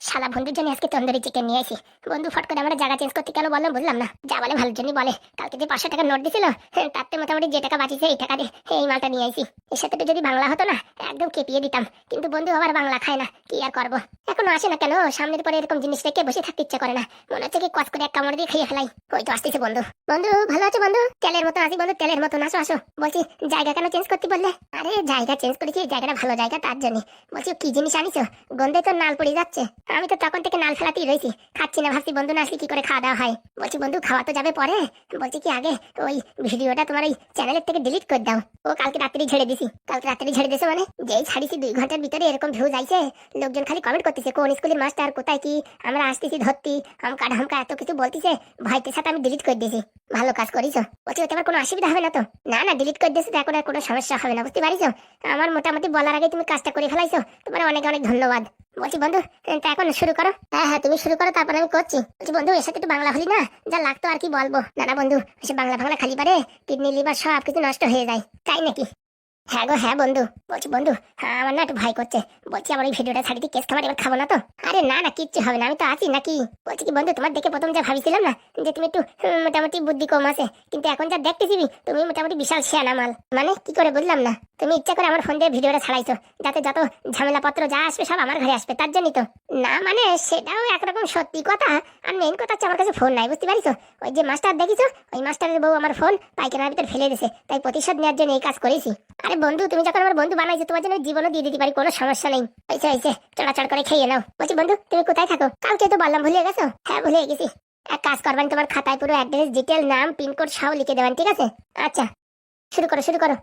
শালা বন্ধুর জন্য আজকে তন্দুরি চিকেন নিয়ে আসি বন্ধু ফট করে আমরা জায়গা চেঞ্জ করতে কেন বললাম বুঝলাম না। যা বলে ভালোর জন্যই বলে। কালকে যে পাঁচশো টাকা নোট দিছিল হ্যাঁ, তাতে মোটামুটি যে টাকা বাঁচিয়েছে এই টাকা দিয়ে এই মালটা নিয়ে আসি এর সাথে তো যদি বাংলা হতো না একদম কেপিয়ে দিতাম। কিন্তু বন্ধু আবার বাংলা খায় না কি আর করব? এখনও আসে না কেন? সামনের পরে এরকম জিনিস রেখে বসে থাকতে ইচ্ছা করে না। মনে হচ্ছে কি কস করে এক কামড় দিয়ে খেয়ে ফেলাই। ওই তো আসতেছে বন্ধু। বন্ধু ভালো আছো বন্ধু? তেলের মতো আসি বন্ধু তেলের মতো। আসো আসো। বলছি জায়গা কেন চেঞ্জ করতে বললে? আরে জায়গা চেঞ্জ করেছি জায়গাটা ভালো জায়গা তার জন্য। বলছি কি জিনিস আনিছো? গন্ধে তো নাল পড়ে যাচ্ছে। আমি তো তখন থেকে নাল ফেলাতেই রয়েছি। খাচ্ছি না, ভাবছি বন্ধু না আসলে কি করে খাওয়া দাওয়া হয়। বলছি, বন্ধু, খাওয়া তো যাবে পরে। বলছি কি আগে? ওই ভিডিওটা তোমার ওই চ্যানেলের থেকে ডিলিট করে দাও। ও কালকে রাত্রি ঝেড়ে দিছি। কালকে রাত্রি ঝেড়ে দিয়েছে মানে? যেই ছাড়িছি দুই ঘণ্টার ভিতরে এরকম ভিউ যাইছে লোকজন খালি কমেন্ট করতেছে, কোন স্কুলের মাস্টার কোথায় কি? আমরা আসতেছি ধরতি, হামকা ঢামকা এত কিছু বলতেছে, ভয়তে সাথে আমি ডিলিট করে দিয়েছি। ভালো কাজ করিছো। বলছি, ওতে আমার কোনো অসুবিধা হবে না তো? না না ডিলিট করে দিয়েছি এখন আর কোনো সমস্যা হবে না, বুঝতে পারিছো? আমার মোটামুটি বলার আগে তুমি কাজটা করে ফেলাইছো। তোমার অনেক অনেক ধন্যবাদ। বলছি, বন্ধু, তা এখন শুরু করো? হ্যাঁ হ্যাঁ তুমি শুরু করো, তারপর আমি করছি। বলছি, বন্ধু, এর সাথে একটু বাংলা হলি না? যা লাগতো আর কি বলব? না না, বন্ধু সে বাংলা ফাংলা খালি পারে, কিডনি, লিভার সব কিছু নষ্ট হয়ে যায়। তাই নাকি? হ্যাঁ গো হ্যাঁ বন্ধু। বলছি, বন্ধু হ্যাঁ আমার না একটু ভয় করছে। বলছি, আমার এই ভিডিওটা ছাড়িয়ে কেস খাবার এবার খাব না তো? আরে না না, কিচ্ছু হবে না, আমি তো আছি নাকি? বলছি কি, বন্ধু, তোমার দেখে প্রথম যা ভাবিছিলাম না, যে তুমি একটু মোটামুটি বুদ্ধি কম আছে। কিন্তু এখন যা দেখতেছি, তুমি মোটামুটি বিশাল শেয়ানা মাল। মানে কি করে বুঝলাম না? তুমি ইচ্ছা করে আমার ফোন দিয়ে ভিডিওটা ছাড়াইছো, যাতে যত ঝামেলাপত্র যা আসবে সব আমার ঘরে আসবে, তার জন্যই তো। না মানে সেটাও একরকম সত্যি কথা, আর মেন কথা হচ্ছে আমার কাছে ফোন নাই, বুঝতে পারিছো? ওই যে মাস্টার, দেখিছো? ওই মাস্টারের বউ আমার ফোন পাইকানার ভিতরে ফেলে দিয়েছে তাই প্রতিশোধ নেওয়ার জন্য এই কাজ করেছি। আরে বন্ধু, তুমি যখন আমার বন্ধু বানাইছো, তোমার জন্য জীবনও দিয়ে দিতে পারি, কোনো সমস্যা নেই। হয়েছে হয়েছে চড়াচড় করে খেয়ে নাও। বলছি, বন্ধু, তুমি কোথায় থাকো? কালকে তো বললাম, ভুলে গেছো? হ্যাঁ ভুলে গেছি। এক কাজ করবেন, তোমার খাতায় পুরো অ্যাড্রেস ডিটেল নাম পিনকোড সব লিখে দেবেন, ঠিক আছে? আচ্ছা শুরু করো শুরু করো।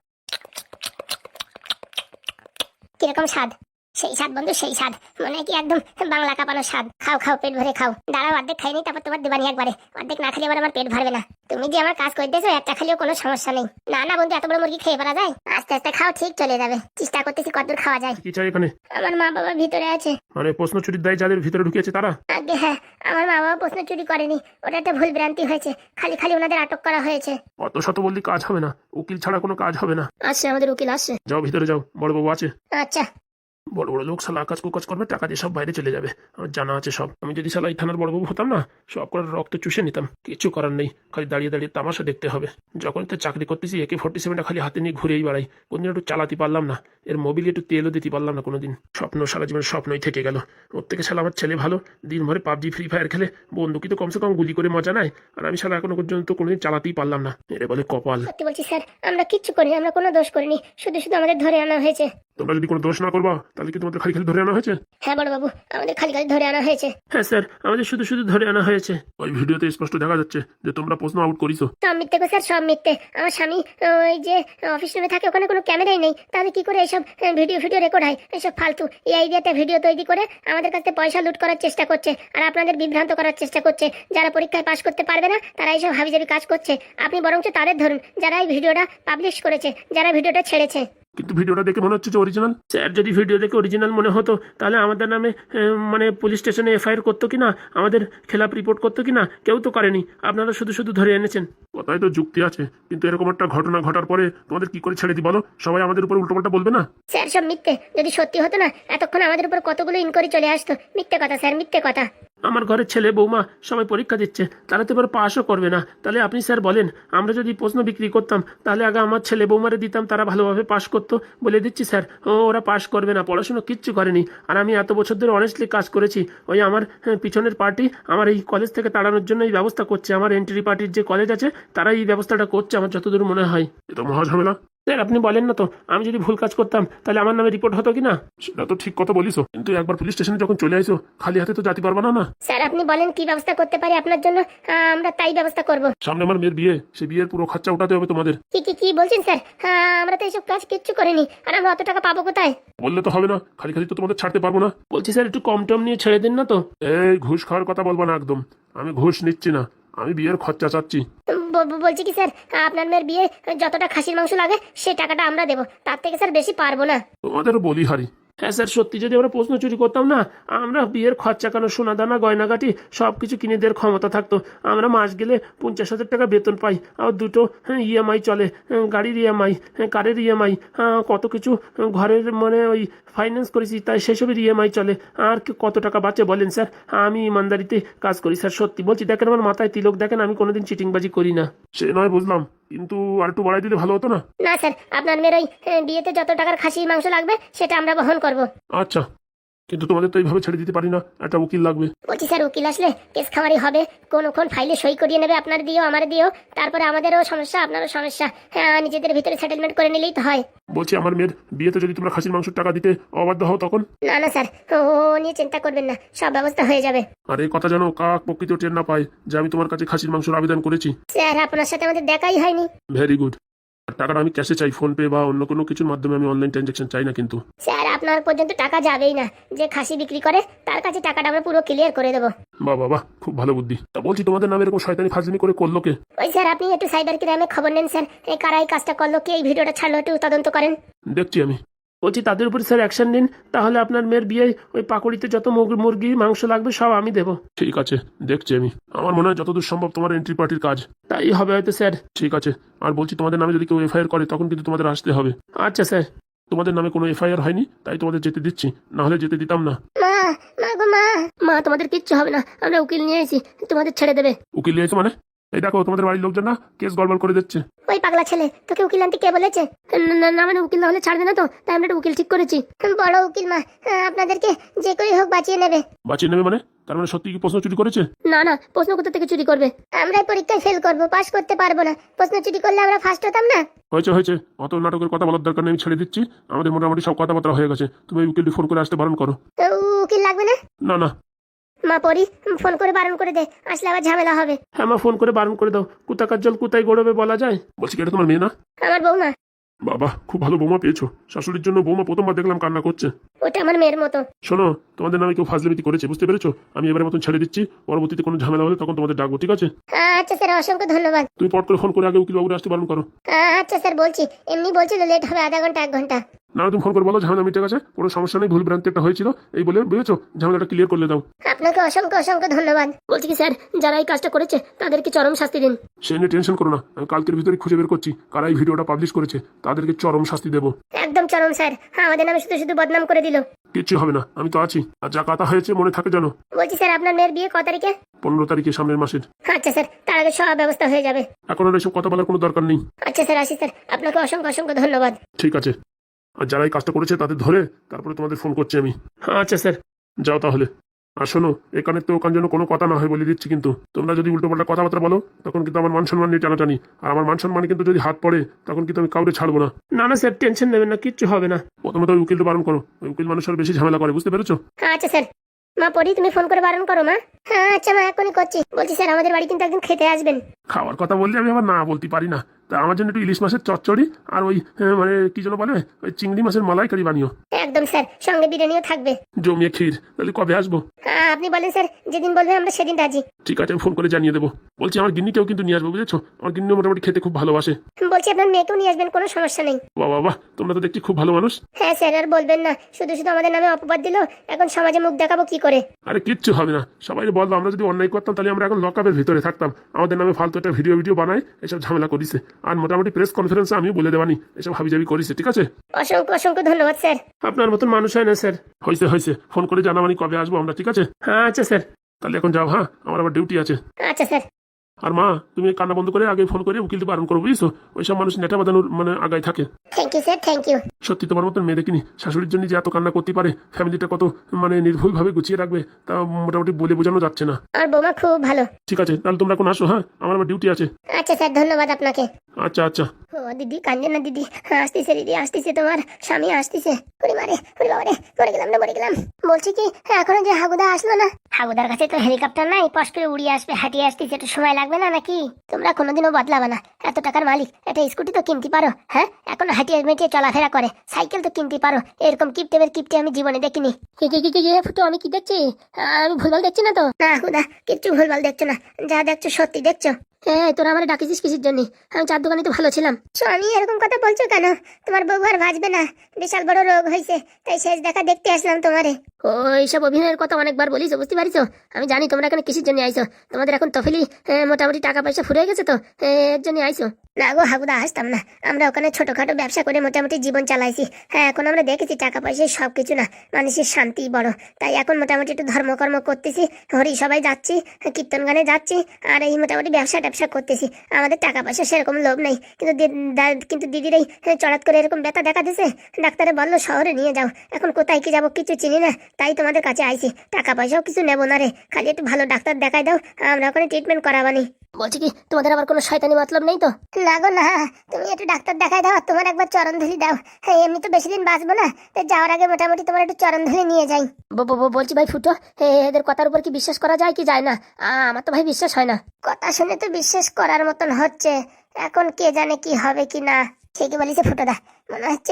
কীরকম স্বাদ? সেই স্বাদ বন্ধু সেই স্বাদ। মনে হয় কি একদম বাংলা কাঁপানো স্বাদ। খাও খাও পেট ভরে খাও। দাঁড়াও অর্ধেক খাইনি তারপর তোমার দেবানি একবারে। অর্ধেক না খেলে আবার আমার পেট ভরবে না। তুমি যে আমার কাজ করে দিয়েছ একটা খালিও কোনো সমস্যা নেই। না না বন্ধু এত বড় মুরগি খেয়ে পারা যায়? আস্তে আস্তে খাও ঠিক চলে যাবে। চেষ্টা করতেছি কতদূর খাওয়া যায়। কি চাই এখানে? আমার মা বাবা ভিতরে আছে। মানে প্রশ্ন চুরির দায় যাদের ভিতরে ঢুকিয়েছে তারা? আগে হ্যাঁ আমার মা বাবা প্রশ্ন চুরি করেনি। ওটা একটা ভুল ভ্রান্তি হয়েছে। খালি খালি ওনাদের আটক করা হয়েছে। অত শত বললি কাজ হবে না। উকিল ছাড়া কোনো কাজ হবে না। আসছে আমাদের উকিল আসছে। যাও ভিতরে যাও। বড় বাবু আছে। আচ্ছা। বড় বড় লোক শালা আকাজ কুকাজ করবে, টাকা দিয়ে সব বাইরে চলে যাবে। আমার জানা আছে সব। আমি যদি শালা এই থানার বড়বাবু হতাম না, সব করে রক্ত চুষে নিতাম। কিছু করার নেই। খালি দাঁড়িয়ে দাঁড়িয়ে তামাশা দেখতে হবে। যখন তো চাকরি করতেছি একে ফোর্টি সেভেনটা খালি হাতে নিয়ে ঘুরেই বেড়াই। কোনদিন একটু চালাতে পারলাম না। এর মোবিলে একটু তেলও দিতে পারলাম না কোনোদিন। স্বপ্ন, সারা জীবন স্বপ্নই থেকে গেল। ওর থেকে শালা আমার ছেলে ভালো। দিন ভরে পাবজি, ফ্রি ফায়ার খেলে। বন্দুকি তো কমসে কম গুলি করে মজা নেয়। আর আমি শালা এখনও পর্যন্ত কোনোদিন চালাতেই পারলাম না। এরে বলে কপাল। সত্যি বলছি, স্যার, আমরা কিচ্ছু করিনি, আমরা কোনো দোষ করিনি। শুধু শুধু আমাদের ধরে আনা হয়েছে। তোমরা যদি কোনো দোষ না করবা তাহলে কি তোমাদের খালি খালি ধরে আনা হয়েছে? হ্যাঁ বড় বাবু আমাদের খালি খালি ধরে আনা হয়েছে। হ্যাঁ স্যার আমাদের শুধু শুধু ধরে আনা হয়েছে। ওই ভিডিওতে স্পষ্ট দেখা যাচ্ছে যে তোমরা প্রশ্ন আউট করিছো। সব মিথ্যে গো স্যার সব মিথ্যে। আমার স্বামী ওই যে অফিস রুমে থাকে ওখানে কোনো ক্যামেরাই নেই। তাহলে কি করে এইসব ভিডিও ভিডিও রেকর্ড হয়? এইসব ফালতু এই আইডিয়াতে ভিডিও তৈরি করে আমাদের কাছে পয়সা লুট করার চেষ্টা করছে আর আপনাদের বিভ্রান্ত করার চেষ্টা করছে। যারা পরীক্ষায় পাশ করতে পারবে না তারা এইসব হাবিজাবি কাজ করছে। আপনি বরঞ্চ তাদের ধরুন যারা এই ভিডিওটা পাবলিশ করেছে যারা ভিডিওটা ছেড়েছে। কিন্তু ভিডিওটা দেখে মনে হচ্ছে যে অরিজিনাল স্যার, যদি ভিডিও দেখে অরিজিনাল মনে হতো, তাহলে আমাদের নামে মানে পুলিশ স্টেশনে এফআইআর করতো কি না? আমাদের খেলাপ রিপোর্ট করতো কি না? কেউ তো করেনি। আপনারা শুধু শুধু ধরে এনেছেন। কথায় তো যুক্তি আছে, কিন্তু এরকম একটা ঘটনা ঘটার পরে তোমাদের কি করে ছেড়ে দিই বলো? সবাই আমাদের উপর উল্টোপাল্টা বলবে না? স্যার, সব মিথ্যে। যদি সত্যি হতো না, এতক্ষণ আমাদের উপর কতগুলো ইনকোয়ারি চলে আসতো? মিথ্যে কথা, স্যার, মিথ্যে কথা। আমার ঘরের ছেলে বৌমা সবাই পরীক্ষা দিচ্ছে তারা তো এবার পাশও করবে না। তাহলে আপনি স্যার বলেন আমরা যদি প্রশ্ন বিক্রি করতাম তাহলে আগে আমার ছেলে বৌমারে দিতাম তারা ভালোভাবে পাশ করতো। বলে দিচ্ছি স্যার ও ওরা পাশ করবে না পড়াশুনো কিচ্ছু করেনি। আর আমি এত বছর ধরে অনেস্টলি কাজ করেছি ওই আমার হ্যাঁ, পিছনের পার্টি আমার এই কলেজ থেকে তাড়ানোর জন্য এই ব্যবস্থা করছে। আমার এন্ট্রি পার্টির যে কলেজ আছে তারা এই ব্যবস্থাটা করছে আমার যতদূর মনে হয়। এটা মহা ঝামেলা। স্যার আপনি বলেন না তো আমি যদি ভুল কাজ করতাম তাহলে আমার নামে রিপোর্ট হতো কি না সেটা তো ঠিক কথা বলিস কিন্তু একবার পুলিশ স্টেশনে যখন চলে আইসো খালি হাতে তো যেতে পারবা না না? স্যার আপনি বলেন কি ব্যবস্থা করতে পারি আপনার জন্য? আমরা তাই ব্যবস্থা করব। সামনে আমার মেয়ের বিয়ে সে বিয়ের পুরো খরচা উঠাতে হবে তোমাদের। কি কি কি বলছেন স্যার? আমরা তো এইসব কাজ কিচ্ছু করিনি আর আমরা অত টাকা পাবো কোথায়? বললে তো হবে না খালি খালি তো তোমাদের ছাড়তে পারব না। বলছি স্যার একটু কম টম নিয়ে ছেড়ে দিন না তো। এই ঘুষ খাওয়ার কথা বলব না একদম আমি ঘুষ নিচ্ছি না। আমি বিয়ের খরচা চাচ্ছি। বলছি কি স্যার আপনার মেয়ের বিয়ে যতটা খাসির মাংস লাগে সেই টাকাটা আমরা দেবো তার থেকে স্যার বেশি পারব না। তোমাদের বলি হারি। হ্যাঁ স্যার সত্যি যদি আমরা প্রশ্ন চুরি করতাম না আমরা বিয়ের খরচা কেন সোনা দানা গয়নাগাটি সব কিছু কিনে দেওয়ার ক্ষমতা থাকতো। আমরা মাস গেলে পঞ্চাশ হাজার টাকা বেতন পাই আর দুটো ইএমআই চলে হ্যাঁ, গাড়ির ইএমআই কারের ইএমআই কত কিছু হ্যাঁ, ঘরের মানে ওই ফাইন্যান্স করেছি তাই সেসবের ইএমআই চলে। আর কত টাকা বাঁচে বলেন স্যার? আমি ইমানদারিতে কাজ করি স্যার সত্যি বলছি। দেখেন আমার মাথায় তিলক দেখেন আমি কোনোদিন চিটিংবাজি করি না। সে নয় বুঝলাম। কিন্তু আর একটু বাড়াই দিলে ভালো হতো না? না স্যার আপনার মেয়ের ওই বিয়েতে যত টাকার খাসির মাংস লাগবে সেটা আমরা বহন করব। আচ্ছা। কিন্তু তোমাদের তো এইভাবে ছেড়ে দিতে পারি না। একটা উকিল লাগবে। বলছি স্যার উকিল আসলে কেস খামারি হবে। কোনক্ষণ ফাইলে সই করিয়ে নেবে আপনার দিও আমার দিও তারপরে আমাদেরও সমস্যা আপনারও সমস্যা। হ্যাঁ নিজেদের ভিতরে সেটেলমেন্ট করে নিলেই তো হয়। বলছি আমার মেয়ের বিয়েতে যদি তোমরা খাসির মাংসের টাকা দিতে অবাধ্য হও তখন? না না স্যার। ও নিয়ে চিন্তা করবেন না। সব ব্যবস্থা হয়ে যাবে। আর এই কথা যেন কাক প্রকৃত টের না পায় যে আমি তোমার কাছে খাসির মাংসের আবেদন করেছি। স্যার আপনার সাথে আমাদের দেখাই হয়নি। ভেরি গুড টাকাটা আমি ক্যাশে চাই ফোন পে বা অন্য কোনো কিছুর মাধ্যমে আমি অনলাইন ট্রানজেকশন চাই না কিন্তু। স্যার আপনার পর্যন্ত টাকা যাবেই না। যে খাসি বিক্রি করে তার কাছে টাকাটা আমরা পুরো ক্লিয়ার করে দেবো। বাহ বাবা খুব ভালো বুদ্ধি। তা বলছি তোমাদের নামে এরকম শয়তানি ফাজলামি করে করল কে? ওই স্যার আপনি একটু সাইবার ক্রাইমে খবর নেন স্যার এই কারা এই কাজটা করল কে এই ভিডিওটা ছাড়লো একটু তদন্ত করেন। দেখছি আমি। বলছি তাদের উপর স্যার অ্যাকশন নিন তাহলে আপনার মেয়ের বিয়ে ওই পাকুড়িতে যত মুরগি- মাংস লাগবে সব আমি দেবো। ঠিক আছে দেখছি আমি। আমার মনে হয় যতদূর সম্ভব তোমার এন্ট্রি পার্টির কাজ। তাই হবে হয়তো স্যার। ঠিক আছে আর বলছি তোমাদের নামে যদি কেউ এফআইআর করে তখন কিন্তু তোমাদের আসতে হবে। আচ্ছা স্যার। তোমাদের নামে কোনো এফআইআর হয়নি তাই তোমাদের যেতে দিচ্ছি না হলে যেতে দিতাম না। মা মা গো মা। মা তোমাদের কিচ্ছু হবে না আমরা উকিল নিয়ে এসেছি তোমাদের ছেড়ে দেবে। উকিল নিয়েছে মানে? এই দেখো তোমাদের বাড়ির লোকজন না কেস গড়বড় করে দিচ্ছে। ওই পাগলা ছেলে তোকে উকিল আনতে কে বলেছে? না, না মানে উকিল না হলে ছাড়বে না তো তাই আমরা একটা উকিল ঠিক করেছি। বড় উকিল মা আপনাদেরকে যে করে হোক বাঁচিয়ে নেবে। বাঁচিয়ে নেবে মানে? তার মানে সত্যি কি প্রশ্ন চুরি করেছে? না না প্রশ্ন কোথা থেকে চুরি করবে। আমরা পরীক্ষায় ফেল করব পাশ করতে পারব না। প্রশ্ন চুরি করলে আমরা ফার্স্ট হতাম না? হয়েছে হয়েছে। অত নাটকের কথা বলার দরকার নেই আমি ছেড়ে দিচ্ছি। আমাদের মোটামুটি সব কথাবার্তা হয়ে গেছে। তুমি ওই উকিলটি ফোন করে আসতে বারণ করো। উকিল লাগবে না? না না। মা পড়ি ফোন করে বারণ করে দে আসলে আবার ঝামেলা হবে। হ্যাঁ মা ফোন করে বারণ করে দাও। কুতাকার জল কুতাই গড়বে বলা যায়? বলছি কি এটা তোমার মেয়ে না? আমার বৌমা। বাবা খুব ভালো বৌমা পেয়েছ। শাশুড়ির জন্য বৌমা প্রথমবার দেখলাম কান্না করছে। ওটা আমার মেয়ের মতো। শোনো তোমাদের নামে কেউ ফাজলিমিতি করেছে বুঝতে পেরেছ? আমি এবারে মতন ছেড়ে দিচ্ছি পরবর্তীতে কোনো ঝামেলা হলে তখন তোমাদের ডাকবো ঠিক আছে? আচ্ছা স্যার অসংখ্য ধন্যবাদ। তুমি পট করে ফোন করে আগে উকিল বাবুরে আসতে বারণ করো। আচ্ছা স্যার বলছি এমনি বলছিল লেট হবে আধা ঘণ্টা এক ঘণ্টা। না তুমি ফোন করে বলো ঝামেলা মিটে গেছে কোনো সমস্যা নেই ভুল ভ্রান্তি একটা হয়েছিল এই বলে বুঝেছ ঝামেলাটা ক্লিয়ার করলে দাও। আপনাকে অসংখ্য অসংখ্য ধন্যবাদ। বলছি কি স্যার যারা এই কাজটা করেছে তাদেরকে চরম শাস্তি দিন। সে নিয়ে টেনশন করো না আমি কালকের ভিতরে খুঁজে বের করছি কারা এই ভিডিওটা পাবলিশ করেছে তাদেরকে চরম শাস্তি দেবো। একদম চরম স্যার। হ্যাঁ আমাদের নামে শুধু শুধু বদনাম করে দিল। কিচ্ছু হবে না আমি তো আছি। আর যা কথা হয়েছে মনে থাকে জানো। বলছি স্যার আপনার মেয়ের বিয়ে ক তারিখে? পনেরো তারিখে সামনের মাসের। আচ্ছা স্যার তার আগে সব ব্যবস্থা হয়ে যাবে। এখন আর এসব কথা বলার কোনো দরকার নেই। আচ্ছা স্যার আসি স্যার। আপনাকে অসংখ্য অসংখ্য ধন্যবাদ। ঠিক আছে। আর যারা এই কাজটা করেছে তাদের ধরে তারপরে তোমাদের ফোন করছি আমি। আচ্ছা স্যার। যাও তাহলে। আর শোনো এখানে তো ওখান যেন কোনো কথা না হয় বলে দিচ্ছি কিন্তু। তোমরা যদি উল্টোপাল্টা কথাবার্তা বলো তখন কিন্তু আমার মান সম্মান নিয়ে টানাটানি। আর আমার মান সম্মানে কিন্তু যদি হাত পড়ে তখন কিন্তু আমি কাউরে ছাড়বো না। না না স্যার টেনশন নেবেন না কিচ্ছু হবে না। প্রথমত ওই উকিলটা বারণ করো। ওই উকিল মানুষের বেশি ঝামেলা করে বুঝতে পেরেছ? আচ্ছা স্যার। মা পড়ি তুমি ফোন করে বারণ করো মা। হ্যাঁ আচ্ছা মা এখনই করছি। বলছি স্যার আমাদের বাড়ি কিন্তু একদিন খেতে আসবেন। খাওয়ার কথা বললে আমি আবার না বলতে পারি না। তা আমার জন্য একটু ইলিশ মাছের চচ্চড়ি আর ওই মানে কি যেন বলে ওই চিংড়ি মাছের মালাইকারি বানিও। একদম স্যার সঙ্গে বিরিয়ানিও থাকবে। জমিয়ে ক্ষীর তাহলে কবে আসব? হ্যাঁ আপনি বলেন স্যার যেদিন বলবেন আমরা সেদিন রাজি। ঠিক আছে ফোন করে জানিয়ে দেবো। বলছি আমার গিন্নিকেও কিন্তু নিয়ে আসব বুঝেছ? আমার গিন্নিও মোটামুটি খেতে খুব ভালোবাসে। বলছি আপনার মেয়েকেও নিয়ে আসবেন কোনো সমস্যা নেই। বাবা বাবা তোমরা তো দেখছি খুব ভালো মানুষ। হ্যাঁ স্যার আর বলবেন না শুধু শুধু আমাদের নামে অপবাদ দিল এখন সমাজে মুখ দেখাবো কি করে? আরে কিচ্ছু হবে না সবাই বলব আমরা যদি অন্যায় করতাম তাহলে আমরা এখন লকআপের ভিতরে থাকতাম। আমাদের নামে ফালতু একটা ভিডিও ভিডিও বানায় এসব ঝামেলা করিছে। আর মোটামুটি প্রেস কনফারেন্সে আমিও বলে দেবানি এসব হাবিজাবি করিছে ঠিক আছে? অসংখ্য অসংখ্য ধন্যবাদ স্যার। আপনার মতন মানুষ হয় না স্যার। হয়েছে হয়েছে ফোন করে জানাবানি কবে আসব আমরা ঠিক আছে? হ্যাঁ আচ্ছা স্যার। তাহলে এখন যাও হ্যাঁ? আমার আবার ডিউটি আছে। আচ্ছা স্যার। আর মা তুমি কান্না বন্ধ করে আগে ফোন করে উকিলকে বারণ করো বুঝছ? ওইসব মানুষ নেটা বাঁধানোর মানে আগায় থাকে। Thank you sir thank you সত্যি তোমার মতন মেয়ে দেখিনি। শাশুড়ির জন্য যে এত কান্না করতে পারে ফ্যামিলিটা কত মানে নির্ভুলভাবে গুছিয়ে রাখবে তা মোটামুটি বলে বোঝানো যাচ্ছে না। আমার বৌমা খুব ভালো। ঠিক আছে তাহলে তোমরা এখন আসো হ্যাঁ? আমার আবার ডিউটি আছে। আচ্ছা স্যার ধন্যবাদ আপনাকে। আচ্ছা আচ্ছা। ও দিদি কান্দে না দিদি। আসতেছে দিদি আসতেছে তোমার। স্বামী আসতেছে। ওরে মারে ওরে বাবারে মরে গেলাম না মরে গেলাম। বলছি কি এখনও যে হাগুদা আসলো না? হাগুদার কাছে তো হেলিকপ্টার নাই পশ করে উড়িয়ে আসবে হাঁটিয়ে আসতেছে। একটু সময় লাগবে না নাকি? তোমরা কোনোদিনও বদলাবে না। এত টাকার মালিক একটা স্কুটি তো কিনতে পারো হ্যাঁ? এখন হাঁটিয়ে মেটিয়ে চলাফেরা করে। সাইকেল তো কিনতে পারো। এরকম কিপটেবের কিপটে আমি জীবনে দেখিনি। কি কি কি কি ফুটো আমি কি দেখছি? আমি ভুলভাল দেখছি না তো? না হাগুদা কিচ্ছু ভুলভাল দেখছ না। যা দেখছ সত্যি দেখছ। এই তোরা আমার ডাকিছিস কিসের জন্য? আমি চার দোকানে তো ভালো ছিলাম। স্বামী, এরকম কথা বলছো কেন? তোমার বউ আর ভাজবে না। বিশাল বড় রোগ হয়েছে তাই শেষ দেখা দেখতে আসলাম তোমারে। ও এইসব অভিনয়ের কথা অনেকবার বলিস, বুঝতে পারিস? আমি জানি তোমরা এখানে কিসের জন্য আইছো। তোমাদের এখন তফিলি মোটামুটি টাকা পয়সা ফুরে গেছে তো এর জন্য আইছো। না গো হাগুদা, আসতাম না। আমরা ওখানে ছোটখাটো ব্যবসা করে মোটামুটি জীবন চালাইছি। হ্যাঁ এখন আমরা দেখেছি টাকা পয়সা সব কিছু না, মানুষের শান্তি বড়। তাই এখন মোটামুটি একটু ধর্মকর্ম করতেছি, হরি সবাই যাচ্ছি, কীর্তন গানে যাচ্ছি, আর এই মোটামুটি ব্যবসা ট্যাবসা করতেছি। আমাদের টাকা পয়সা সেরকম লোভ নেই, কিন্তু কিন্তু দিদির এই চড়াত করে এরকম ব্যথা দেখা দিছে? ডাক্তারে বলল শহরে নিয়ে যাও, এখন কোথায় কি যাব কিছু চিনি না তাই তোমাদের কাছে আইছি। টাকা পয়সাও কিছু নেব না রে। খালি একটু ভালো ডাক্তার দেখাই দাও আমরা ওখানে ট্রিটমেন্ট করাবানি। বলছি কি তোমাদের আবার কোনো শয়তানি মতলব নেই তো? না গো না তুমি একটু ডাক্তার দেখাই দাও তোমার একবার চরণ ধুলি দাও। হ্যাঁ এমনি তো বেশি দিন বাঁচবো না তাই যাওয়ার আগে মোটামুটি তোমার একটু চরণ ধুলি নিয়ে যাই। বলছি ভাই ফুটো এদের কথার উপর কি বিশ্বাস করা যায় কি যায় না? আমার তো ভাই বিশ্বাস হয় না। কথা শুনে তো বিশ্বাস করার মতন হচ্ছে। এখন কে জানে কি হবে কি না। ঠিকই বলিছে ফুটোদা।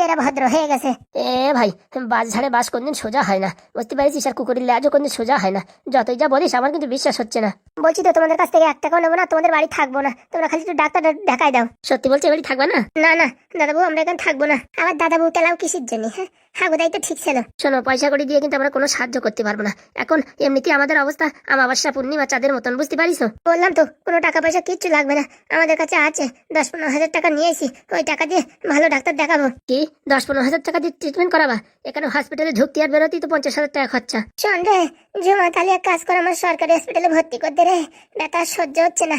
এরা ভদ্র হয়ে গেছে এ ভাই বাস ঝাড়ে বাস কোনদিন সোজা হয় না বুঝতে পারিস আর কুকুরের লেজও কোনদিন সোজা হয় না যতই যা বলিস আমার কিন্তু বিশ্বাস হচ্ছে না বলছি তো, তোমাদের কাছ থেকে এক টাকাও নেব না, তোমাদের বাড়ি থাকব না। তোমরা খালি একটু ডাক্তার দেখাই দাও। সত্যি বলছি বাড়ি থাকবে না? না না, দাদাবু, আমরা এখানে থাকব না। আমার দাদাবু তেলাও কিসের জন্য হ্যাঁ? হাগুদাই তো ঠিক ছিল। শোনো, পয়সা করে দিয়ে কিন্তু আমরা কোনো সাহায্য করতে পারব না। এখন এমনিতেই আমাদের অবস্থা আমাবাসা পূর্ণিমা, চাঁদের মতন, বুঝতে পারিস বললাম তো, কোনো টাকা পয়সা কিচ্ছু লাগবে না। আমাদের কাছে আছে, দশ পনেরো হাজার টাকা নিয়েছি ওই টাকা দিয়ে ভালো ডাক্তার দেখাবো। কি? দশ পনেরো হাজার টাকা দিয়ে ট্রিটমেন্ট করাবা? এখানে হসপিটালে ঢুকতে আর বেরোতেই তো পঞ্চাশ হাজার টাকা খরচা। শোন রে জমা তাহলে এক কাজ করে, আমার সরকারি হসপিটালে ভর্তি করতে রে। ব্যথা সহ্য হচ্ছে না।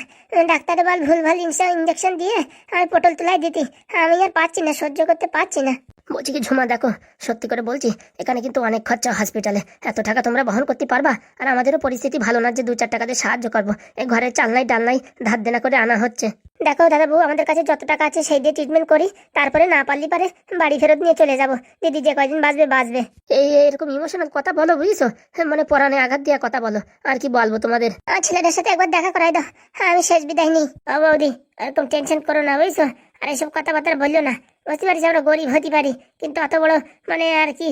ডাক্তার বল ভুল ভালো ইনজেকশন দিয়ে আমি পটল তুলাই দিতি। আমি আর পাচ্ছি না, সহ্য করতে পারছি না। বলছি কি ঝুমা দেখো সত্যি করে বলছি এখানে কিন্তু অনেক খরচা হসপিটালে এত টাকা তোমরা বহন করতে পারবা? আর আমাদেরও পরিস্থিতি ভালো না যে দু চার টাকা দিয়ে সাহায্য করব। এই ঘরের চালনাই ডালনাই ধার দেনা করে আনা হচ্ছে। দেখো দাদা বউ আমাদের কাছে যত টাকা আছে সেই দিয়ে ট্রিটমেন্ট করি তারপরে না পারলি পারে বাড়ি ফেরত নিয়ে চলে যাব। দিদি যে কয়দিন বাঁচবে বাঁচবে। এই এরকম ইমোশনাল কথা বলো বুঝছ? হ্যাঁ, মানে পরানে আঘাত দিয়া কথা বলো। আর কি বলব তোমাদের? আমার ছেলেটার সাথে একবার দেখা করাই দাও। হ্যাঁ আমি শেষ বিদায় নিই। ও বৌদি এরকম টেনশন করো না বুঝছ? আর এইসব কথাবার্তা বলল না। বুঝতে পারিস আমরা গরিব হতে পারি, কিন্তু অত বড় মানে আর কি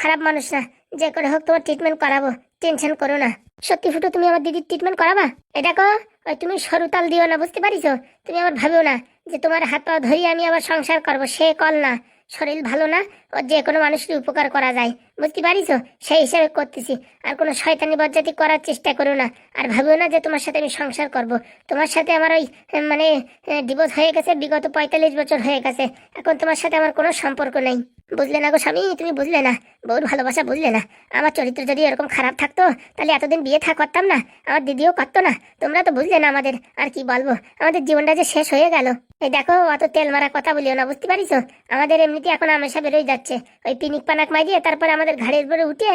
খারাপ মানুষ না। যে করে হোক তোমার ট্রিটমেন্ট করাবো টেনশন করো না। সত্যি ফুটো, তুমি আমার দিদির ট্রিটমেন্ট করাবা? এটা কো ওই তুমি সরুতাল দিও না, বুঝতে পারিছো? তুমি আবার ভাবিও না যে তোমার হাত পা ধরিয়ে আমি আবার সংসার করব, সে কল না। শরীর ভালো না, ও যে কোনো মানুষের উপকার করা যায়। বুঝতে পারিস? সেই হিসাবে করতেছি। আর কোনো শয়তানি বজ্জাতি করার চেষ্টা করো না। আর ভাবিও না যে তোমার সাথে আমি সংসার করব। তোমার সাথে আমার ওই মানে ডিভোর্স হয়ে গেছে, বিগত পঁয়তাল্লিশ বছর হয়ে গেছে। এখন তোমার সাথে আমার কোনো সম্পর্ক নেই। বুঝলে না গো স্বামী, তুমি বুঝলে না। বউর ভালোবাসা বুঝলে না। আমার চরিত্র যদি এরকম খারাপ থাকতো, তাহলে এতদিন বিয়ে থা করতাম না। আমার দিদিও করতো না। তোমরা তো বুঝলে না আমাদের, আর কি বলব? আমাদের জীবনটা যে শেষ হয়ে গেল। এই দেখো, অত তেল মারা কথা বলিও না, বুঝতে পারিস আমাদের এমনিতে এখন আমেশা বেরোয় যাচ্ছে। ওই পিনিক পানাক মাই দিয়ে তারপরে আমাদের ঘাড়ের উপরে উঠে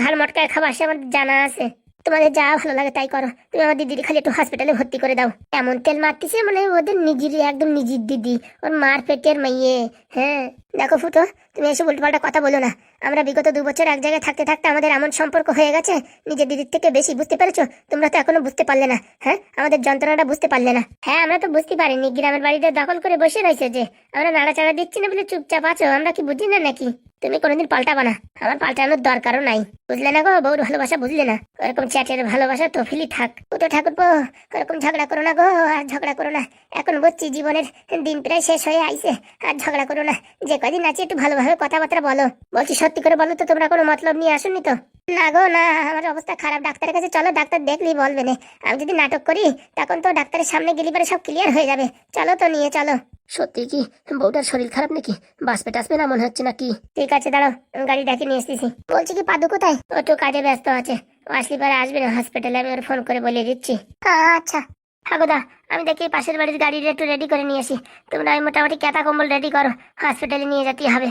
ঘাড় মটকায় খাবার সে আমার জানা আছে। তোমাদের যা ভালো লাগে তাই করো। তুমি আমার দিদির খালি একটু হসপিটালে ভর্তি করে দাও। এমন তেল মারতেছে? মানে ওদের নিজেরই, একদম নিজের দিদি। ওর মার পেটের মাইয়ে হ্যাঁ। দেখো ফুটো, তুমি এসব উল্টোপাল্টা কথা বলো না। আমরা বিগত দু বছর এক জায়গায় থাকতে থাকতে আমাদের এমন সম্পর্ক হয়ে গেছে, নিজের দিদির থেকে বেশি, বুঝতে পেরেছ? তোমরা তো এখনও বুঝতে পারলে না। হ্যাঁ? আমাদের যন্ত্রণাটা বুঝতে পারলে না। হ্যাঁ আমরা তো বুঝতে পারিনি। গ্রামের বাড়িতে দখল করে বসে রয়েছে যে, আমরা নাড়াচাড়া দিচ্ছি না বলে চুপচাপ আছো। আমরা কি বুঝি না নাকি? তুমি কোনোদিন পাল্টাবা না। আমার পাল্টানোর দরকারও নাই। বুঝলে না গো বউর ভালোবাসা? বুঝলে না? ওরকম চ্যাটের ভালোবাসা তো ফিলি থাক। ও তো ঠাকুর ওরকম ঝগড়া করো না গো, আর ঝগড়া করো না। এখন বুঝছি জীবনের দিন প্রায় শেষ হয়ে আইছে, আর ঝগড়া করো না। যে কদিন আছে একটু ভালোভাবে কথাবার্তা বলো। বলছি সত্যি করে বলো তো তোমরা কোনো মতলব নিয়ে আসুনি তো? না গো না আমার অবস্থা খারাপ। ডাক্তারের কাছে চলো ডাক্তার দেখলি বলবে না। আমি যদি নাটক করি তখন তো ডাক্তারের সামনে গেলি পরে সব ক্লিয়ার হয়ে যাবে। চলো তো নিয়ে চলো। সত্যি কি? বউটার শরীর খারাপ নাকি? বাসবে টাসবে না মনে হচ্ছে নাকি? ঠিক আছে দাঁড়াও গাড়ি ডাকে নিয়ে এসেছি বলছি কি পাদু কোথায় ও তো কাজে ব্যস্ত আছে। আসলি পরে আসবে না হসপিটালে আমি ওর ফোন করে বলে দিচ্ছি। আচ্ছা। হাগুদা আমি দেখি পাশের বাড়ির গাড়িটা একটু রেডি করে নিয়ে আসি। তোমরা ওই মোটামুটি ক্যাথা কম্বল রেডি করো হসপিটালে নিয়ে যেতে হবে।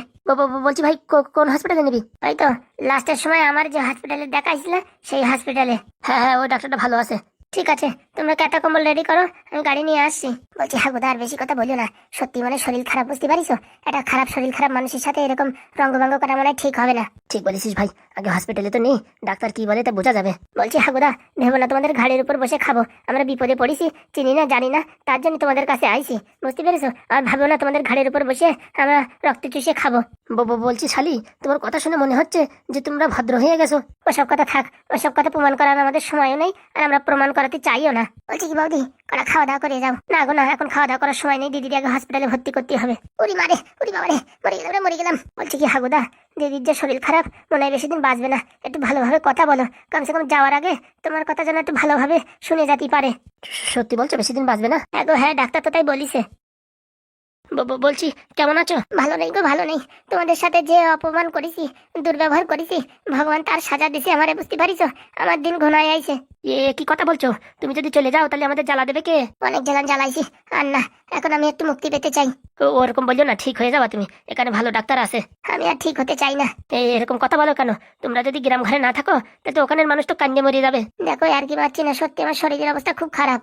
বলছি ভাই কোন হসপিটালে নিবি? ওই তো লাস্টের সময় আমার যে হসপিটালে দেখাইছিল সেই হসপিটালে হ্যাঁ হ্যাঁ ওই ডাক্তারটা ভালো আছে। ঠিক আছে, তোমরা ক্যাথা কম্বল রেডি করো, আমি গাড়ি নিয়ে আসছি। বলছি হাগুদা আর বেশি কথা বলিও না। সত্যি মানে শরীর খারাপ বুঝতে পারিস একটা খারাপ শরীর খারাপ মানুষের সাথে এরকম রঙ্গভঙ্গ করা মানে ঠিক হবে না। ঠিক বলেছিস ভাই আগে হসপিটালে তো নেই ডাক্তার কি বলে তা বোঝা যাবে। বলছি হাগুদা ভেবো না তোমাদের ঘাড়ের উপর বসে খাব। আমরা বিপদে পড়েছি চিনি না জানি না তার জন্য তোমাদের কাছে আইছি বুঝতে পেরেছ? আর ভাবো না তোমাদের ঘাড়ের উপর বসে আমরা রক্ত চুষে খাব। বলছি শালি তোমার কথা শুনে মনে হচ্ছে যে তোমরা ভদ্র হয়ে গেছো। ওসব কথা থাক ওসব কথা প্রমাণ করার আমাদের সময়ও নেই আর আমরা প্রমাণ করাতে চাইও না। বলছি কি বৌদি কটা খাওয়া দাওয়া করে যাও। না গো না এখন খাওয়া দাওয়া করার সময় নেই, দিদির আগে হসপিটালে ভর্তি করতে হবে। উরি মারে উরি বাবারে মরে গেলাম মরে গেলাম। বলছি কি, হাগুদা, দিদির যে শরীর খারাপ, মনে হয় বেশি দিন বাঁচবে না। একটু ভালোভাবে কথা বলো। কমসে কম যাওয়ার আগে তোমার কথা যেন একটু ভালোভাবে শুনে যেতে পারে। সত্যি বলছো বেশি দিন বাঁচবে না? হ্যাঁ গো হ্যাঁ ডাক্তার তো তাই বলিছে। বলছি, কেমন আছো? ভালো নেই গো, ভালো নেই। তোমাদের সাথে যে অপমান করেছি, দুর্ব্যবহার করেছি, ভগবান তার সাজা দিছে আমারে, বুঝতে পারিস আমার দিন ঘনায় আইছে। এ কি কথা বলছো? তুমি যদি চলে যাও তাহলে আমাদের জ্বালা দেবে কে? অনেক জ্বালান জ্বালাইছি। আর না এখন আমি একটু মুক্তি পেতে চাই। ও ওরকম বলছো না ঠিক হয়ে যাবা তুমি। এখানে ভালো ডাক্তার আছে। আমি আর ঠিক হতে চাই না। এই এরকম কথা বলো কেন? তোমরা যদি গ্রাম ঘরে না থাকো তাহলে ওখানের মানুষ তো কান্দে মরে যাবে। দেখো আর কি পাচ্ছি না সত্যি আমার শরীরের অবস্থা খুব খারাপ।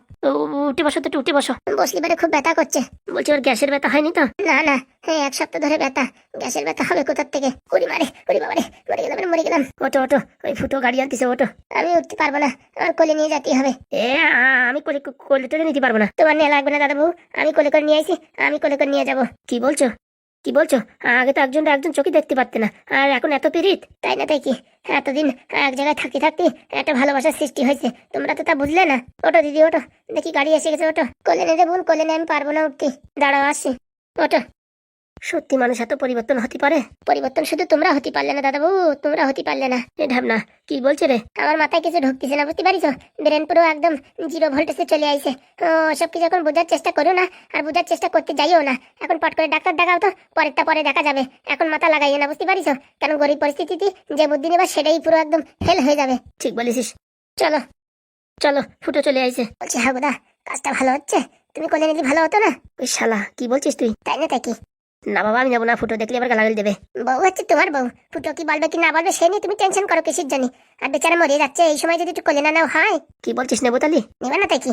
উঠে বসো তো উঠে বসো। বসলি বারে খুব ব্যথা করছে। বলছি ওর গ্যাসের ব্যথা হয়নি তো? না না হ্যাঁ এক সপ্তাহ ধরে ব্যথা। গ্যাসের ব্যথা হবে কোথার থেকে? উড়ি মারে উড়ি বাবারে মরে গেলাম মরে গেলাম। ওটো ওটো ওই ফুটো গাড়ি আনতেছে ওটো আমি উঠতে পারব না, আমার কোলে নিয়ে যেতে হবে। এ আমি কোলে কোলে টোলে নিতে পারব না। তোমার নিয়ে লাগবে না দাদা বউ আমি কোলে করে নিয়ে আইছি, আমি কোলে করে নিয়ে যাব। কি বলছো? কি বলছো? আগে তো একজন একজন চোখে দেখতে পারতে না, আর এখন এত পিরিত তাই না, তাই কি? এতদিন এক জায়গায় থাকতে থাকতে একটা ভালোবাসার সৃষ্টি হয়েছে। তোমরা তো তা বুঝলে না। ওটো দিদি ওটো দেখি গাড়ি এসে গেছে ওটো কোলে নিয়ে বোন কোলে নিয়ে, আমি পারব না উঠতে। দাঁড়াও আসি ওটো সত্যি মানুষ এত পরিবর্তন হতে পারে? পরিবর্তন শুধু তোমরা হতে পারলে না দাদা বাবু তোমরা হতে পারলে না। এ ঢাবনা কি বলছে রে? আমার মাথায় কিছু ঢুকতেছে না, বুঝতে পারিস ব্রেন পুরো একদম জিরো ভোল্টেজে চলে আইছে। সব কিছু এখন বোঝার চেষ্টা করো না, আর বোঝার চেষ্টা করতে যাইও না। এখন পট করে ডাক্তার দেখাও তো, পরেরটা পরে দেখা যাবে। এখন মাথা লাগাইও না, বুঝতে পারিস কেন গরিব পরিস্থিতিতে যে বুদ্ধি নেবা, সেটাই পুরো একদম ফেল হয়ে যাবে। ঠিক বলেছিস। চলো চলো, ফুটো চলে আইছে। বলছি হাগুদা কাজটা ভালো হচ্ছে? তুমি কোলে নিলে ভালো হতো না? ওই শালা, কি বলছিস তুই? তাই না, তাই কি? না বাবা আমি যাব না ফুটো দেখলে এবার গালাগালি দেবে। বউ হচ্ছে তোমার বউ। ফুটো কি বলবে কি না বলবে সে নিয়ে তুমি টেনশন করো কিসের জানি আর বেচারা মরে যাচ্ছে এই সময় যদি একটু কোলে না নাও হয়। কি বলছিস নেব তালি? নেবে না তাই কি?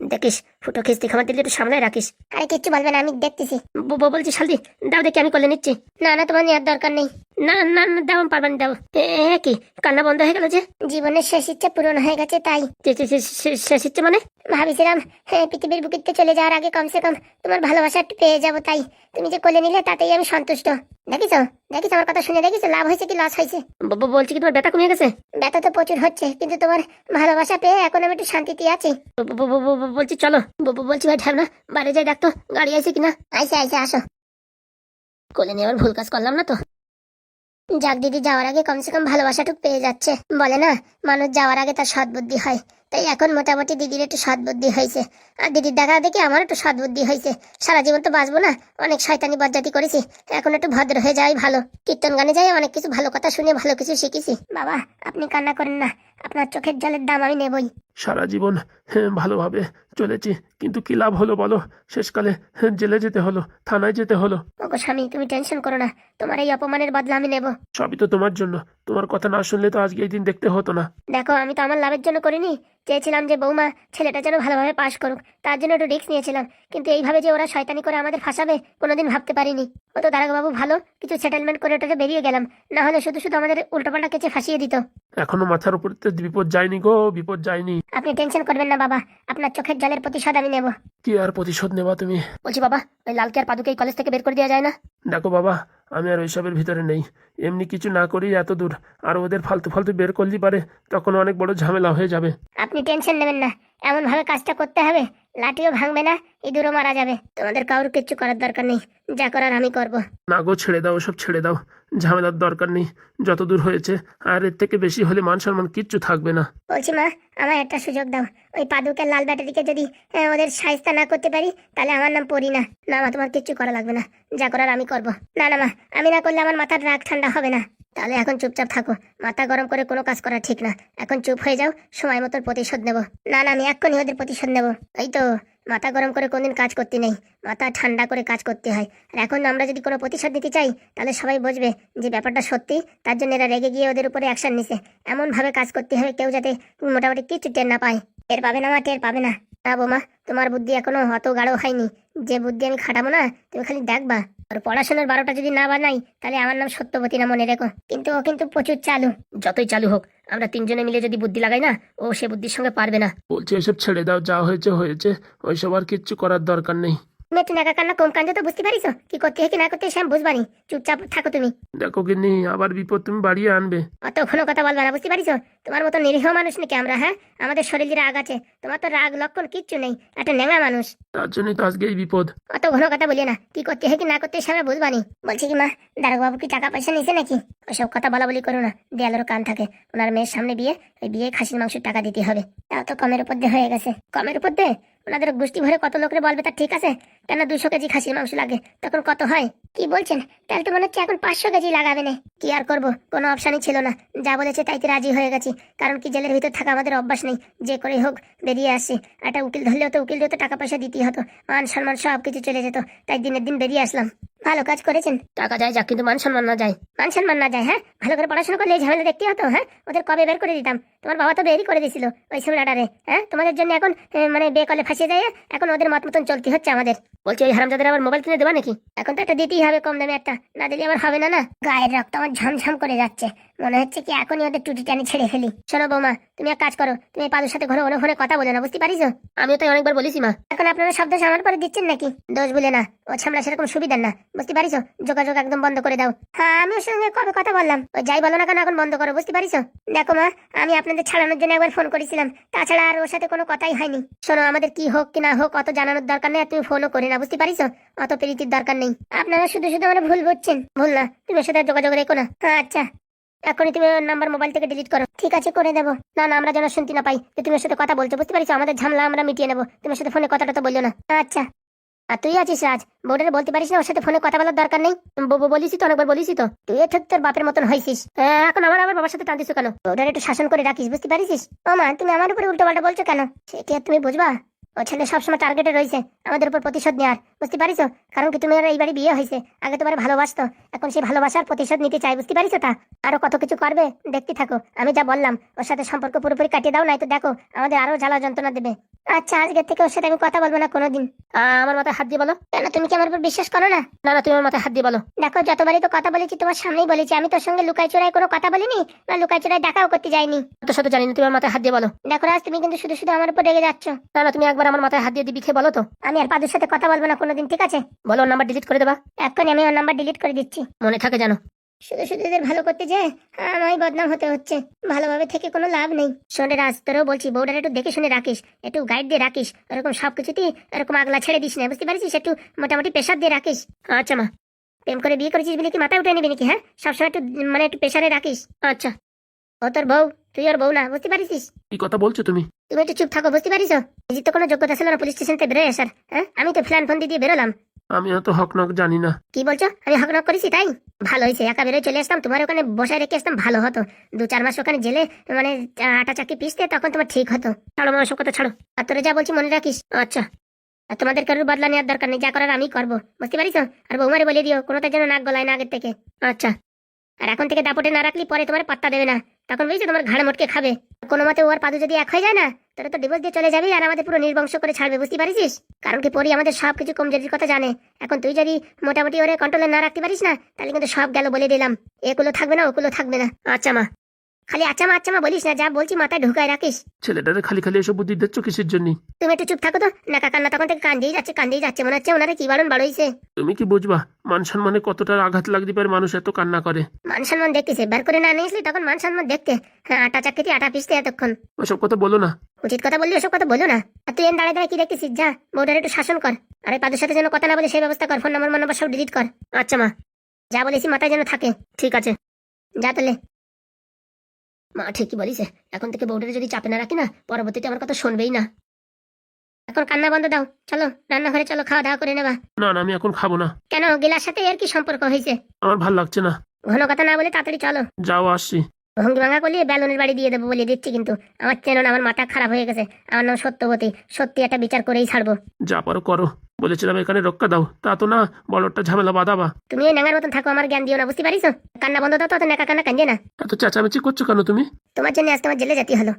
দেখিস ফুটো খিস্তি খাবার দিলে একটু সামনে রাখিস। আরে কিচ্ছু বলবে না আমি দেখতেছি। বউ বলছি শালদি দাও দেখি আমি কোলে নিচ্ছি। না না তোমার নেওয়ার দরকার নেই। না না না দাও পারবানি দাও এ এ, কি? কান্না বন্ধ হয়ে গেল যে? জীবনের শেষ ইচ্ছা পূরণ হয়ে গেছে তাই। শেষ ইচ্ছে মানে? ভাবিছিলাম হ্যাঁ পৃথিবীর বুকিতে চলে যাওয়ার আগে কমসে কম তোমার ভালোবাসা একটু পেয়ে যাব তাই। তুমি যে কোলে নিলে তাতেই আমি সন্তুষ্ট। দেখিস দেখিস আমার কথা শুনে? দেখিস লাভ হয়েছে কি লস হয়েছে? বলছি কি তোমার ব্যথা কমে গেছে? ব্যথা তো প্রচুর হচ্ছে কিন্তু তোমার ভালোবাসা পেয়ে এখন আমি একটু শান্তিতে আছি। বলছি চলো। বলছি ভাই ঠাম না বাড়ি যাই ডাক্তার। গাড়ি আইছে কিনা? আইসে আইসে আসো। কোলে নিয়ে আবার ভুল কাজ করলাম না তো? যাক দিদি, যাওয়ার আগে কমসে কম ভালোবাসাটুক পেয়ে যাচ্ছে। বলে না, মানুষ যাওয়ার আগে তার সদ্বুদ্ধি হয়। তাই এখন মোটামুটি দিদির একটু সদ্বুদ্ধি হয়েছে। আর দিদির দেখা দেখি আমার একটু সদ্বুদ্ধি হয়েছে। সারা জীবন তো বাঁচবো না অনেক শয়তানি বজ্জাতি করেছি। এখন একটু ভদ্র হয়ে যাই ভালো। কীর্তন গানে যাই অনেক কিছু ভালো কথা শুনে ভালো কিছু শিখেছি। বাবা আপনি কান্না করেন না। আপনার চোখের জলের দাম আমি নেবই। সারা জীবন হ্যাঁ, ভালোভাবে চলেছি। কিন্তু কি লাভ হলো বলো? শেষকালে হ্যাঁ, জেলে যেতে হলো থানায় যেতে হলো। ওগো স্বামী তুমি টেনশন করো না। তোমার এই অপমানের বদলা আমি নেব। সবই তো তোমার জন্য। তোমার কথা না শুনলে তো আজকে এই দিন দেখতে হতো না। দেখো আমি তো আমার লাভের জন্য করিনি। চেয়েছিলাম যে বৌমা ছেলেটা যেন ভালোভাবে পাশ করুক, তার জন্য একটু রিক্স নিয়েছিলাম। কিন্তু এইভাবে যে ওরা শয়তানি করে আমাদের ফাঁসাবে, কোনোদিন ভাবতে পারিনি। ও তো দারাগবাবু ভালো, কিছু সেটেলমেন্ট করে ওটাকে বেরিয়ে গেলাম। না হলে শুধু শুধু আমাদের উল্টোপাল্টা কেচে ফাঁসিয়ে দিত। এখনও মাথার উপর বিপদ যায়নি গো, বিপদ যায়নি। আপনি টেনশন করবেন না বাবা। আপনার চোখের জলের প্রতিশোধ আমি নেব। কি আর প্রতিশোধ নেবা তুমি? বলছি বাবা ওই লালকে আর পাদুকে এই কলেজ থেকে বের করে দেওয়া যায় না? দেখো বাবা আমি আর ওইসবের ভিতরে নেই। এমনি কিছু না করি এত দূর। আর ওদের ফালতু ফালতু বের করলি পারে তখন অনেক বড় ঝামেলা হয়ে যাবে। আপনি টেনশন নেবেন না। এমন ভাবে কাজটা করতে হবে লাঠিও ভাঙবে না ইঁদুরও মারা যাবে। তোমাদের কারোর কিচ্ছু করার দরকার নেই। যা করার আমি করব। না গো ছেড়ে দাও ওসব ছেড়ে দাও। ঝামেলার দরকার নেই, যত দূর হয়েছে। আর এর থেকে বেশি হলে মান সম্মান কিচ্ছু থাকবে না। বলছি মা আমার একটা সুযোগ দাও। ওই পাদুকের লাল ব্যাটারিকে যদি ওদের সাহিস্তা না করতে পারি, তাহলে আমার নাম পড়ি না না মা, তোমার কিচ্ছু করা লাগবে না। যা করার আমি করব। না না মা, আমি না করলে আমার মাথার রাগ ঠান্ডা হবে না। তাহলে এখন চুপচাপ থাকো। মাথা গরম করে কোনো কাজ করা ঠিক না। এখন চুপ হয়ে যাও, সময় মতো প্রতিশোধ নেব। না না, আমি এক্ষুনি ওদের প্রতিশোধ নেব। এই তো মাথা গরম করে কোনদিন কাজ করতে নেই, মাথা ঠান্ডা করে কাজ করতে হয়। আর এখন আমরা যদি কোনো প্রতিশোধ নিতে চাই, তাহলে সবাই বুঝবে যে ব্যাপারটা সত্যি, তার জন্য এরা রেগে গিয়ে ওদের উপরে অ্যাকশন নিছে। এমনভাবে কাজ করতে হবে কেউ যাতে মোটামুটি কিছু টের না পায়। টের পাবে না মা, টের পাবে না। না বোমা, তোমার বুদ্ধি এখনও অত গাঢ় হয়নি। যে বুদ্ধি আমি খাটাবো না, তুমি খালি দেখবা। ওর পড়াশোনার বারোটা যদি না বানাই, তাহলে আমার নাম সত্যবতী না মনে রেখো। কিন্তু ও কিন্তু প্রচুর চালু। যতই চালু হোক আমরা তিনজনে মিলে যদি বুদ্ধি লাগাই না, ও সে বুদ্ধির সঙ্গে পারবে না। বলছি, এসব ছেড়ে দাও, যা হয়েছে হয়েছে। ওইসব আর কিচ্ছু করার দরকার নেই। নাকা কান্না কম কান্দে তো বুঝতে পারিস কি করতে হয় কি না করতে হয় বুঝবানি। চুপচাপ থাকো তুমি। দেখো গিন্নি আবার বিপদ তুমি বাড়িয়ে আনবে। অত কোনো কথা বলবা না বুঝতে পারিস তোমার মতো নিরীহ মানুষ নাকি আমরা হ্যাঁ? আমাদের শরীরে রাগ আছে তোমার তো রাগ লক্ষণ কিচ্ছু নেই একটা ন্যাঙা মানুষ। তার জন্যই তো আজকে এই বিপদ। অত ঘন কথা বলি না কি করতে হয় কি না করতে হয় বুঝবানি। বলছি কি মা কি টাকা পয়সা নিয়েছে নাকি? ওসব কথা বলা বলি করো না দেয়ালেরও কান থাকে। ওনার মেয়ের সামনে বিয়ে ওই বিয়ে খাসির মাংসের টাকা দিতে হবে। তাও তো কমের উপর দিয়ে হয়ে গেছে। কমের উপর দিয়ে? ওনাদের গোষ্ঠী ভরে কত লোকরে বলবে তা ঠিক আছে? কেন দুশো কেজি খাসির মাংস লাগে? তখন কত হয়? কি বলছেন? তাহলে তো মনে হচ্ছে এখন পাঁচশো কেজি লাগাবে না। কি আর করব? কোনো অপশানই ছিল না। যা বলেছে তাই তাইতে রাজি হয়ে গেছি। কারণ কি জেলের ভিতর থাকা আমাদের অভ্যাস নেই। যে করে হোক, বেরিয়ে আসছি একটা উকিল ধরলেও তো উকিল তো টাকা পয়সা দিতেই হতো। মান সম্মান সব কিছু চলে যেত। তাই দিনের দিন বেরিয়ে আসলাম। ভালো কাজ করেছেন। টাকা যায় যাক কিন্তু মান সম্মান না যায়। মান সম্মান না যায় হ্যাঁ? ভালো করে পড়াশোনা করলে এই ঝামেলা দেখতে হতো হ্যাঁ? ওদের কবে বের করে দিতাম? তোমার বাবা তো বেরই করে দিয়েছিল ওই সেমিনারে হ্যাঁ? তোমাদের জন্য এখন মানে বে কলে ফাঁসিয়ে যায় এখন ওদের মত মতন চলতে হচ্ছে আমাদের। বলছি ওই হারামজাদের আবার মোবাইল কিনে দেবা নাকি? এখন তো একটা দিতেই হবে কম দামে একটা। না দিলে আবার হবে না না? গায়ের রক্ত আমার ঝামঝাম করে যাচ্ছে। মনে হচ্ছে কি এখনই ওদের টুটি টানি ছেড়ে ফেলি। শোনো বৌমা, তুমি এক কাজ করো, তুমি পাদুর সাথে ঘরে ঘরে ঘরে কথা বলে না, বুঝতে পারিস? আমিও তো অনেকবার বলেছি, মা। এখন আপনারা শব্দ আমার পরে দিচ্ছেন নাকি? দোষ বলে না, ও ছামলা সেরকম সুবিধার না, বুঝতে পারিস? যোগাযোগ একদম বন্ধ করে দাও। হ্যাঁ আমি ওর সঙ্গে কবে কথা বললাম। ও যাই বলো না কেন, এখন বন্ধ করো, বুঝতে পারিস? দেখো, মা, আমি আপনাদের ছাড়ানোর জন্য একবার ফোন করেছিলাম। তাছাড়া আর ওর সাথে কোনো কথাই হয়নি। শোনো, আমাদের কি হোক কি না হোক, অত জানানোর দরকার নেই তুমি ফোনও করে না বুঝতে পারিস? অত প্রীতির দরকার নেই। আপনারা শুধু শুধু আমার ভুল বুঝছেন। ভুল না, তুমি ওর সাথে যোগাযোগ রেখো না। হ্যাঁ আচ্ছা। এখনই তুমি নাম্বার মোবাইল থেকে ডিলিট করো। ঠিক আছে করে দেবো। না না আমরা যেন শুনতে না পাই। তুমি ওর সাথে কথা বলছো বুঝতে পারিস আমাদের ঝামেলা আমরা মিটিয়ে নেব। তোমার সাথে ফোনে কথাটা তো বলল না। আচ্ছা। আর তুই আছিস রাজ? বোর্ডারে বলতে পারিস না ওর সাথে ফোনে কথা বলার দরকার নেই? বো- বলিস তো অনেকবার বলিস তো। তুই ঠিক তোর বাপের মতন হয়েছিস হ্যাঁ, এখন আমার আবার বাবার সাথে টানতিস কেন? বোর্ডারে একটু শাসন করে রাখিস বুঝতে পারিস ও মা তুমি আমার উপরে উল্টো পাল্টা বলছো কেন? সে কি তুমি বুঝবা? ও ছেলে সবসময় টার্গেটে রয়েছে। আমাদের উপর প্রতিশোধ নেওয়ার বুঝতে পারিস কারণ কি তুমি আর এই বাড়ি বিয়ে হয়েছে। আগে তোমার ভালোবাসতো। এখন সেই ভালোবাসার প্রতিশোধ নিতে চাই বুঝতে পারিস তা? আরও কত কিছু করবে? দেখতে থাকো। আমি যা বললাম, ওর সাথে সম্পর্ক পুরোপুরি কাটিয়ে দাও নাই তো দেখো, আমাদের আরও জ্বালা যন্ত্রণা দেবে। আচ্ছা আজকে থেকে ওর সাথে আমি কথা বলব না কোনোদিন। আমার মাথায় হাত দিয়ে বলো। কেন, তুমি কি আমার উপর বিশ্বাস করো না? না না, তুমি আমার মাথায় হাত দিয়ে বলো। দেখো, যতবারই তো কথা বলেছি, তোমার সামনেই বলেছি। আমি তোর সঙ্গে লুকাই চোরাই কোনো কথা বলিনি? না লুকাই চোরাই দেখাও করতে যাইনি। তোর সাথে জানি না, তুমি আমার মাথায় হাত দিয়ে বলো। দেখো, রাজ, তুমি কিন্তু শুধু শুধু আমার উপর রেগে যাচ্ছ। না না, তুমি একবার আমার মাথায় হাত দিয়ে দিবি, খেয়ে বলো তো। আমি আর পাদুর সাথে কথা বলব না কোনোদিন, ঠিক আছে? বলো, ওর নাম্বার ডিলিট করে দেবা। এক্ষুনি আমি ওর নাম্বার ডিলিট করে দিচ্ছি। মনে থাকে জানো শুধু শুধু এদের ভালো করতে যে, আমায় বদনাম হতে হচ্ছে। ভালোভাবে থেকে কোনো লাভ নেই। শোনে রাজ, তোরও বলছি, বউটার একটু দেখে শুনে রাখিস। একটু গাইড দিয়ে রাখিস। এরকম সব কিছুতেই এরকম আগলা ছেড়ে দিস না, বুঝতে পারছিস? একটু মোটামুটি প্রেশার দিয়ে রাখিস। আচ্ছা মা। প্রেম করে বিয়ে করেছিস বলে কি মাথায় উঠে নিবি নাকি হ্যাঁ? সবসময় একটু মানে একটু প্রেশারে রাখিস। আচ্ছা। ও তোর বউ। তুই ওর বউ না বুঝতে পারিস কি কথা বলছো তুমি? তুমি একটু চুপ থাকো বুঝতে পারিস নিজের তো কোনো যোগ্যতা ছিল না পুলিশ স্টেশন থেকে বেরোয় আসার হ্যাঁ? আমি তো ফ্ল্যান ফোন দিয়ে বেরোলাম। আমি অত হক নক জানি না। কি বলছো? আমি হক নক করেছি তাই? ভালো হয়েছে একা বেরোয় চলে আসতাম তোমার ওখানে বসায় রেখে আসতাম ভালো হতো। দু চার মাস ওখানে জেলে মানে আটা চাকি পিসতে তখন তোমার ঠিক হতো। ছাড়ো মা কথা ছাড়ো। আর তোরে যা বলছি মনে রাখিস। আচ্ছা। আর তোমাদের কারোর বদলা নেওয়ার দরকার নেই যা করার আমি করব বুঝতে পারিস আর বৌমারে বলে দিও কোনোটার যেন নাক গলায় না আগের থেকে। আচ্ছা। আর এখন থেকে দাপটে না রাখলি পরে তোমার পাত্তা দেবে না। তখন বুঝছ তোমার ঘাড় মোটকে খাবে। কোনো মতে ওর পাদু যদি এক হয়ে যায় না, তাহলে তো ডিভোর্স দিয়ে চলে যাবি আর আমাদের পুরো নির্বংশ করে ছাড়বে, বুঝতে পারিস? কারণ কি পরি আমাদের সব কিছু কমজোরির কথা জানে। এখন তুই যদি মোটামুটি ওরে কন্ট্রোলে না রাখতে পারিস না, তাহলে কিন্তু সব গেল বলে দিলাম। এগুলো থাকবে না ওগুলো থাকবে না। আচ্ছা মা। খালি আচ্ছা মা আচ্ছা বলিস না যা বলছি মাথায় ঢুকায় রাখিস। ছেলেটারে খালি খালি এসব বুদ্ধি দিচ্ছ কিসের জন্য? তুমি একটু চুপ থাকো তো নাকা না তখন থেকে কান্দেই যাচ্ছে কান্দেই যাচ্ছে মনে হচ্ছে ওনারা কি বারণ বাড়ইছে। তুমি কি বুঝবা মান সম্মানে কতটা আঘাত লাগতে পারে মানুষ এত কান্না করে? মান সম্মান দেখতেছে বের করে না নিয়েছিলি তখন মান সম্মান দেখতে। হ্যাঁ আটা চাকরি আটা পিসতে এতক্ষণ। ওসব কথা বলো না। উচিত কথা বললি ওসব কথা বলো না। আর তুই এন দাঁড়ায় দাঁড়ায় কি দেখতেছিস? যা বউটার একটু শাসন কর। আরে পাদের সাথে যেন কথা না বলে সেই ব্যবস্থা কর ফোন নাম্বার মন নাম্বার সব ডিলিট কর। আচ্ছা মা যা বলেছি মাথায় যেন থাকে ঠিক আছে। যা তাহলে। মা ঠিকই বলিস। এখন থেকে বউটারে যদি চাপে না রাখি না পরবর্তীতে আমার কথা শুনবেই না। এখন কান্না বন্ধ দাও। চলো রান্নাঘরে চলো খাওয়া দাওয়া করে নেবা। না না আমি এখন খাব না। কেন গেলার সাথে এর কি সম্পর্ক হয়েছে? আমার ভালো লাগছে না। ঘন কথা না বলে তাড়াতাড়ি চলো। যাও আসছি। ভঙ্গি ভাঙা করলে বেলুনের বাড়ি দিয়ে দেবো বলে দিচ্ছি কিন্তু। আমার চেন আমার মাথা খারাপ হয়ে গেছে। আমার নাম সত্যবতী। সত্যি একটা বিচার করেই ছাড়বো। যা পারো করো। বলেছিলাম এখানে রক্ষা দাও। তা তো না বলটা ঝামেলা বাঁধাবা। তুমি এই নাঙ্গার মতন থাকো আমার জ্ঞান দিও না বুঝতে পারিস কান্না বন্ধ দাও তো নেকা কান্না কান্দে না। এত চেঁচামেচি করছ কেন তুমি? তোমার জন্য আজ তোমার জেলে যেতে হলো।